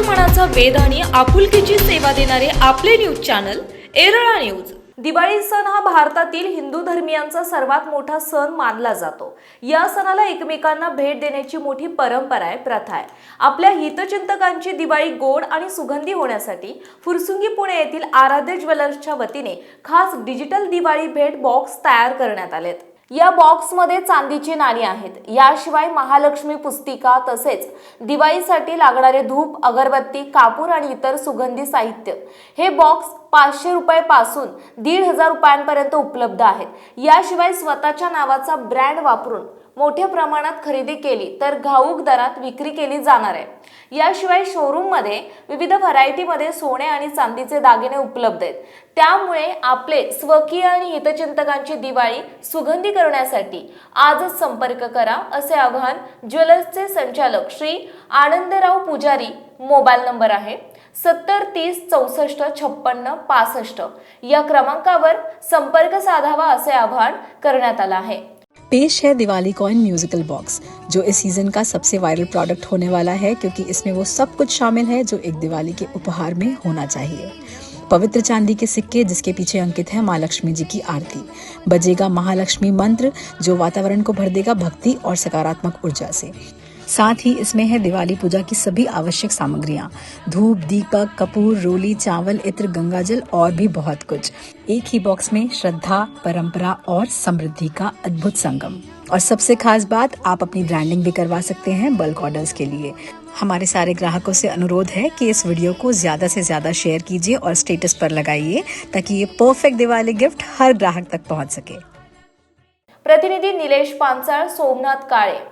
मनाचा वेद आणि आपुलकीची सेवा देणारे आपले news channel Erala news. Diwali सण हा भारतातील हिंदू धर्मियांचा सर्वात मोठा सण मानला जातो. या सणाला एकमेकांना भेट देण्याची मोठी परंपरा आहे प्रथा आहे. आपल्या हितचिंतकांची दिवाळी गोड आणि सुगंधी होण्यासाठी फुरसुंगी पुणे येथील आराध्य ज्वेलर्सच्या वतीने खास डिजिटल दिवाळी भेट बॉक्स तयार करण्यात आलेत. या बॉक्समध्ये चांदीची नाणी आहेत. याशिवाय महालक्ष्मी पुस्तिका तसेच दिवाळीसाठी लागणारे धूप अगरबत्ती कापूर आणि इतर सुगंधी साहित्य हे बॉक्स पाचशे रुपयापासून दीड हजार रुपयांपर्यंत उपलब्ध आहेत. याशिवाय स्वतःच्या नावाचा ब्रँड वापरून मोठ्या प्रमाणात खरेदी केली तर घाऊक दरात विक्री केली जाणार आहे. याशिवाय शोरूममध्ये विविध व्हरायटीमध्ये सोने आणि चांदीचे दागिने उपलब्ध आहेत. त्यामुळे आपले स्वकीय आणि हितचिंतकांची दिवाळी सुगंधी करण्यासाठी आजच संपर्क करा असे आवाहन ज्वेलर्सचे संचालक श्री आनंदराव पुजारी मोबाईल नंबर आहे. सत्तर तीस चौसष्ट छप्पन्न पासष्ट या क्रमांकावर संपर्क साधावा असे आवाहन करण्यात आलं आहे. पेश है दिवाली कॉइन म्यूजिकल बॉक्स, जो इस सीज़न का सबसे वायरल प्रोडक्ट होने वाला है, क्योंकि इसमें वो सब कुछ शामिल है जो एक दिवाली के उपहार में होना चाहिए। पवित्र चांदी के सिक्के, जिसके पीछे अंकित है माँ लक्ष्मी जी की आरती। बजेगा महालक्ष्मी मंत्र, जो वातावरण को भर देगा भक्ति और सकारात्मक ऊर्जा से। साथ ही इसमें है दिवाली पूजा की सभी आवश्यक सामग्रियाँ। धूप, दीपक, कपूर, रोली, चावल, इत्र, गंगाजल और भी बहुत कुछ। एक ही बॉक्स में श्रद्धा, परंपरा और समृद्धि का अद्भुत संगम। और सबसे खास बात, आप अपनी ब्रांडिंग भी करवा सकते हैं बल्क ऑर्डर्स के लिए। हमारे सारे ग्राहकों से अनुरोध है कि इस वीडियो को ज़्यादा से ज़्यादा शेयर कीजिए और स्टेटस पर लगाइए, ताकि ये परफेक्ट दिवाली गिफ्ट हर ग्राहक तक पहुँच सके। प्रतिनिधि निलेश पांचाळ सोमनाथ काळे।